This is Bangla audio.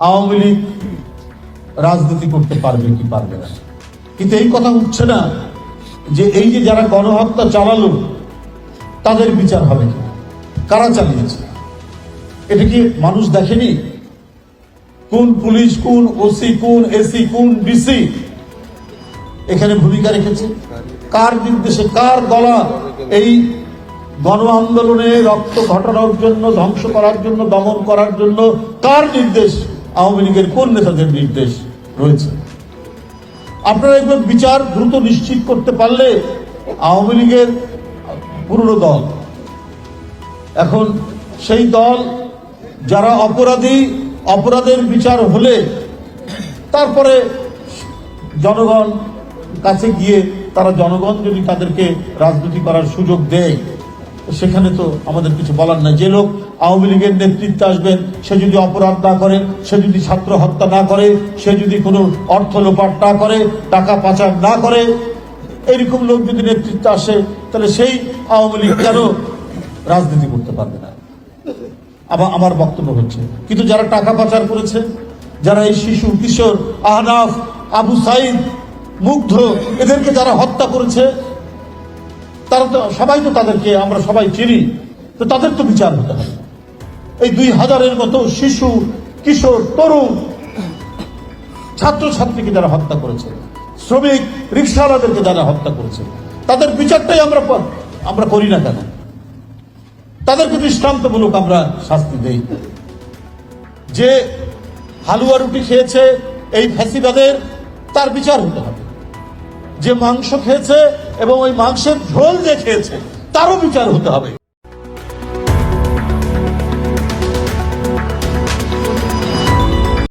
আওয়ামী লীগ রাজনীতি করতে পারবে কি পারবে না। কিন্তু এই কথা উঠছে না যে এই যে যারা গণহত্যা চালালো, তাদের বিচার হবে কি? কারা চালিয়েছে? এটা কি মানুষ দেখেনি? কোন পুলিশ, কোন ওসি কোন এসি কোন ডিসি এখানে ভূমিকা রেখেছে? কার নির্দেশে, কার গলা এই গণ আন্দোলনে রক্ত ঘটানোর জন্য, ধ্বংস করার জন্য, দমন করার জন্য, কার নির্দেশ? আওয়ামী লীগের কোন নেতাদের নির্দেশ রয়েছে? আপনারা একবার বিচার দ্রুত নিশ্চিত করতে পারলে আওয়ামী লীগের পুরনো দল, এখন সেই দল যারা অপরাধী, অপরাধের বিচার হলে তারপরে জনগণ কাছে গিয়ে, তারা জনগণ যদি তাদেরকে রাজনীতি করার সুযোগ দেয় সেখানে তো আমাদের কিছু বলার নাই। যে লোক আওয়ামী লীগের নেতৃত্বে আসবেন, সে যদি অপরাধ না করে, সে যদি ছাত্র হত্যা না করে, সে যদি কোনো অর্থ লোপাট না করে, টাকা পাচার না করে, এরকম লোক যদি নেতৃত্বে আসে, তাহলে সেই আওয়ামী লীগ কেন রাজনীতি করতে পারবে না? আবার আমার বক্তব্য হচ্ছে, কিন্তু যারা টাকা পাচার করেছে, যারা এই শিশু, কিশোর, আহনাফ, আবু সাইদ, মুগ্ধ, এদেরকে যারা হত্যা করেছে তারা তো সবাই তো তাদেরকে আমরা সবাই চিনি। তো তাদের তো বিচার হতে হবে। এই দুই হাজারের মতো শিশু, কিশোর, তরুণ ছাত্রছাত্রীকে যারা হত্যা করেছে, শ্রমিক, রিক্সাওয়ালাদেরকে যারা হত্যা করেছে, তাদের বিচারটাই আমরা আমরা করি না কেন? তাদেরকে দৃষ্টান্তমূলক আমরা শাস্তি দেই। যে হালুয়া রুটি খেয়েছে এই ফ্যাসিবাদের, তার বিচার হতে হবে। যে মাংস খেয়েছে এবং ওই মাংসের ঝোল যে খেয়েছে তারও বিচার হতে হবে।